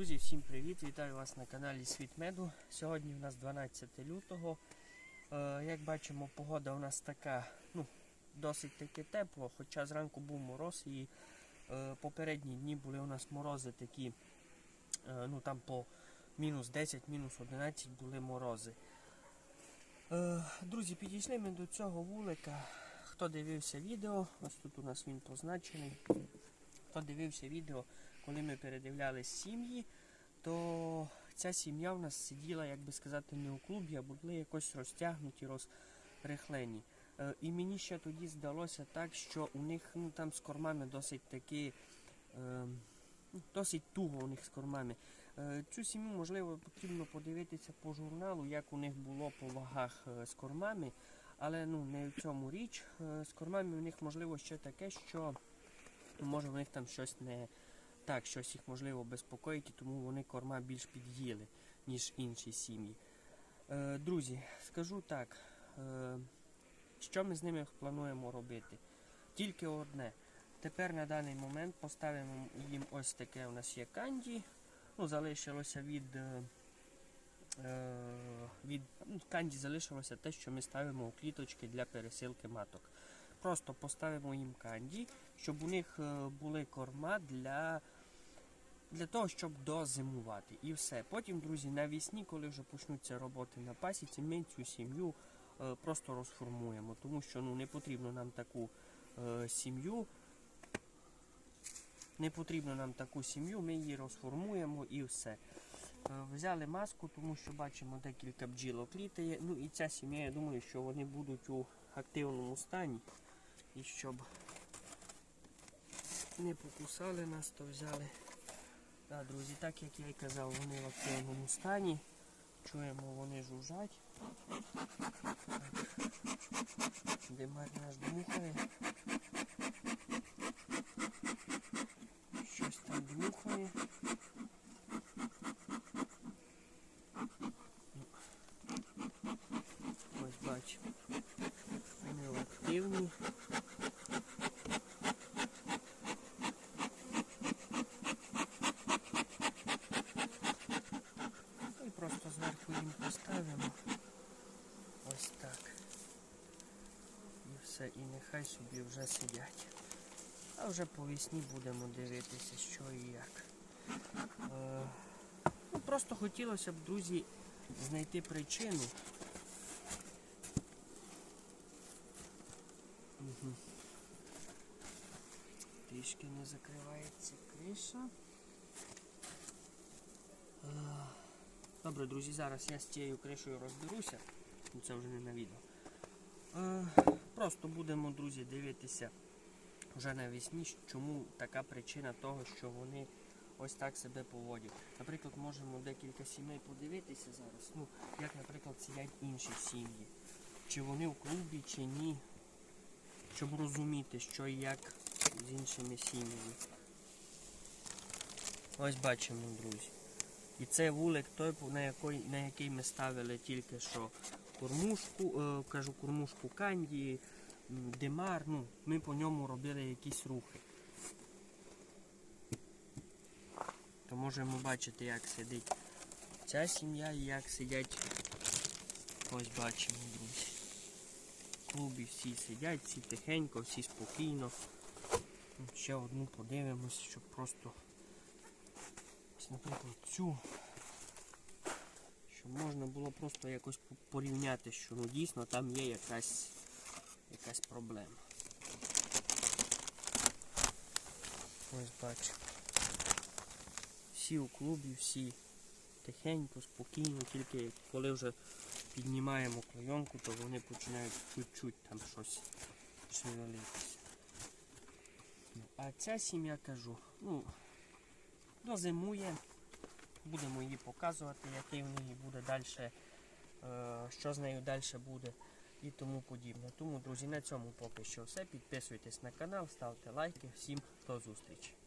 Друзі, всім привіт! Вітаю вас на каналі Світ Меду. Сьогодні у нас 12 лютого. Е, як бачимо, погода у нас така, ну, досить таки тепло, хоча зранку був мороз і е, попередні дні були у нас морози такі, е, ну там по мінус 10, мінус 11 були морози. Е, друзі, підійшли ми до цього вулика. Хто дивився відео, ось тут у нас він позначений. Хто дивився відео, коли ми передивлялись сім'ї, то ця сім'я в нас сиділа, як би сказати, не у клубі, а були якось розтягнуті, розрихлені. Е, і мені ще тоді здалося так, що у них ну, там з кормами досить таки е, досить туго у них з кормами. Е, цю сім'ю, можливо, потрібно подивитися по журналу, як у них було по вагах е, з кормами. Але ну, не в цьому річ. З кормами у них можливо ще таке, що може в них там щось не так, щось їх можливо безпокоїть, і тому вони корма більш під'їли, ніж інші сім'ї. Е, друзі, скажу так, е, що ми з ними плануємо робити? Тільки одне. Тепер на даний момент поставимо їм ось таке у нас є канді. Ну, залишилося від, е, е, від ну, канді залишилося те, що ми ставимо у кліточки для пересилки маток. Просто поставимо їм канді, щоб у них е, були корма для, для того, щоб дозимувати. І все. Потім, друзі, навесні, коли вже почнуться роботи на пасіці, ми цю сім'ю е, просто розформуємо, тому що ну, не потрібно нам таку е, сім'ю. Не потрібно нам таку сім'ю, ми її розформуємо і все. Е, Взяли маску, тому що бачимо декілька бджілок літає. Ну і ця сім'я, я думаю, що вони будуть у активному стані. І щоб не покусали нас, то взяли. Так, друзі, так як я і казав, вони в активному стані. Чуємо, вони жужжать. Димар наш дмухає. Щось там дмухає. Ось бачимо. Вони активні. Ну І просто зверху їм поставимо. Ось так. І все, і нехай собі вже сидять. А вже по весні будемо дивитися, що і як. Е, ну, просто хотілося б, друзі, знайти причину. Угу. Трішки не закривається криша. Е, Добре, друзі, зараз я з цією кришею розберуся. Ну, Це вже не на відео. Е, Просто будемо, друзі, дивитися вже навесні, чому така причина того, що вони ось так себе поводять. Наприклад, можемо декілька сімей подивитися зараз. Ну, як, наприклад, сидять інші сім'ї. Чи вони в клубі, чи ні. Щоб розуміти, що і як з іншими сім'ями. Ось бачимо, друзі. І це вулик той, на який, на який ми ставили тільки що кормушку, е, кажу, кормушку канді, димар, ну, ми по ньому робили якісь рухи. То можемо бачити, як сидить ця сім'я і як сидять. Ось бачимо, друзі. В клубі всі сидять, всі тихенько, всі спокійно. Ще одну подивимось, щоб просто наприклад, цю, щоб можна було просто якось порівняти, що ну, дійсно там є якась, якась проблема. Ось бачу. Всі у клубі, всі тихенько, спокійно, тільки коли вже піднімаємо клейонку, то вони починають чуть-чуть там щось шевелитися. Ну, А ця сім'я кажу, ну, дозимує, будемо її показувати, який в неї буде далі, що з нею далі буде і тому подібне. Тому, друзі, на цьому поки що все. Підписуйтесь на канал, ставте лайки. Всім до зустрічі.